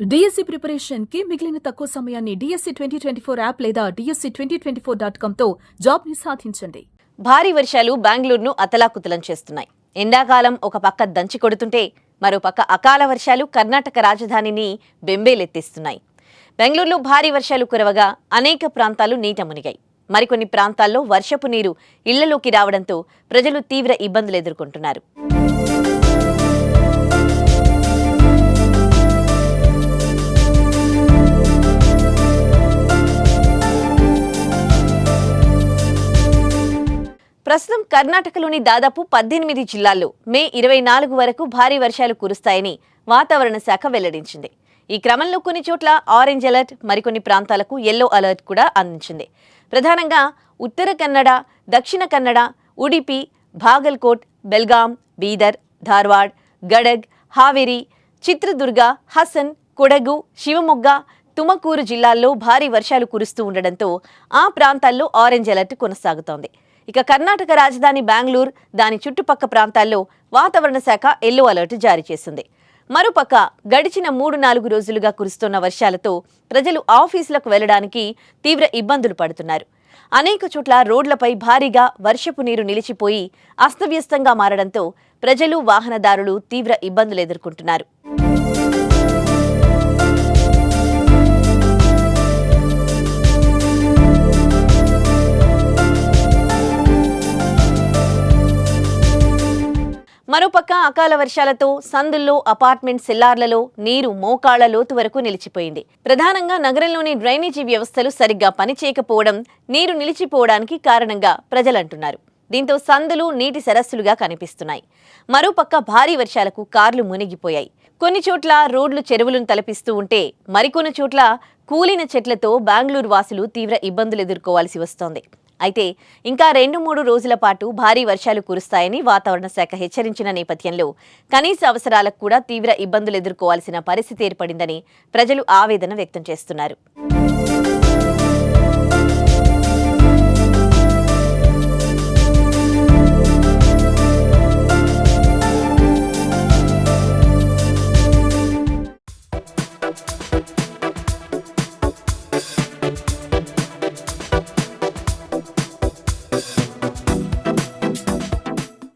DSC ప్రిపరేషన్కి మిగిలిన తక్కువ సమయాన్ని DSC twenty twenty four app లేదా DSC twenty twenty four dot కామ్తో జాబ్ని సాధించండి. భారీ వర్షాలు బెంగళూరును అతలాకుతలం చేస్తున్నాయి. ఎండాకాలం ఒక పక్క దంచి కొడుతుంటే మరో పక్క అకాల వర్షాలు కర్ణాటక రాజధానిని బెంబేలెత్తిస్తున్నాయి. బెంగళూరులో భారీ వర్షాలు కురవగా అనేక ప్రాంతాలు నీట మునిగాయి. మరికొన్ని ప్రాంతాల్లో వర్షపు నీరు ఇళ్ళలోకి రావడంతో ప్రజలు తీవ్ర ఇబ్బందులు ఎదుర్కొంటున్నారు. ప్రస్తుతం కర్ణాటకలోని దాదాపు పద్దెనిమిది జిల్లాల్లో మే ఇరవై నాలుగు వరకు భారీ వర్షాలు కురుస్తాయని వాతావరణ శాఖ వెల్లడించింది. ఈ క్రమంలో కొన్ని చోట్ల ఆరెంజ్ అలర్ట్ మరికొన్ని ప్రాంతాలకు ఎల్లో అలర్ట్ కూడా అందించింది. ప్రధానంగా ఉత్తర కన్నడ దక్షిణ కన్నడ ఉడిపి భాగల్కోట్ బెల్గాం బీదర్ ధార్వాడ్ గడగ్ హావేరి చిత్రదుర్గ హసన్ కొడగు శివమొగ్గ తుమకూరు జిల్లాల్లో భారీ వర్షాలు కురుస్తూ ఉండడంతో ఆ ప్రాంతాల్లో ఆరెంజ్ అలర్ట్ కొనసాగుతోంది. ఇక కర్ణాటక రాజధాని బెంగళూరు దాని చుట్టుపక్క ప్రాంతాల్లో వాతావరణ శాఖ ఎల్లో అలర్ట్ జారీ చేసింది. మరోపక్క గడిచిన మూడు నాలుగు రోజులుగా కురుస్తున్న వర్షాలతో ప్రజలు ఆఫీసులకు వెళ్ళడానికి తీవ్ర ఇబ్బందులు పడుతున్నారు. అనేక చోట్ల రోడ్లపై భారీగా వర్షపు నీరు నిలిచిపోయి అస్తవ్యస్తంగా మారడంతో ప్రజలు వాహనదారులు తీవ్ర ఇబ్బందులు ఎదుర్కొంటున్నారు. మరోపక్క అకాల వర్షాలతో సందుల్లో అపార్ట్మెంట్ సెల్లార్లలో నీరు మోకాళ్ళ లోతు వరకు నిలిచిపోయింది. ప్రధానంగా నగరంలోని డ్రైనేజీ వ్యవస్థలు సరిగ్గా పనిచేయకపోవడం నీరు నిలిచిపోవడానికి కారణంగా ప్రజలంటున్నారు. దీంతో సందులు నీటి సరస్సులుగా కనిపిస్తున్నాయి. మరోపక్క భారీ వర్షాలకు కార్లు మునిగిపోయాయి. కొన్ని చోట్ల రోడ్లు చెరువులను తలపిస్తూ ఉంటే మరికొన్ని చోట్ల కూలిన చెట్లతో బెంగళూరు వాసులు తీవ్ర ఇబ్బందులు ఎదుర్కోవాల్సి వస్తోంది. అయితే ఇంకా రెండు మూడు రోజుల పాటు భారీ వర్షాలు కురుస్తాయని వాతావరణ శాఖ హెచ్చరించిన నేపథ్యంలో కనీస అవసరాలకు కూడా తీవ్ర ఇబ్బందులు ఎదుర్కోవాల్సిన పరిస్థితి ఏర్పడిందని ప్రజలు ఆవేదన వ్యక్తం చేస్తున్నారు.